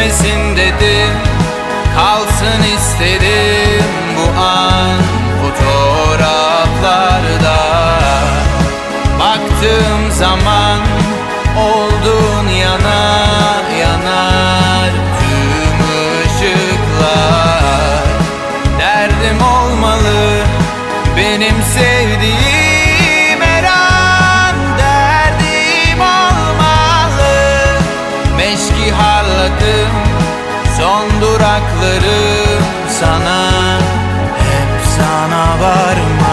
bitmesin dedim Kalsın istedim bu an fotoğraflarda. Baktığım zaman oldun yanar yanar tüm ışıklar. Derdim olmalı benim sevdiğim durakları sana Hep sana varım.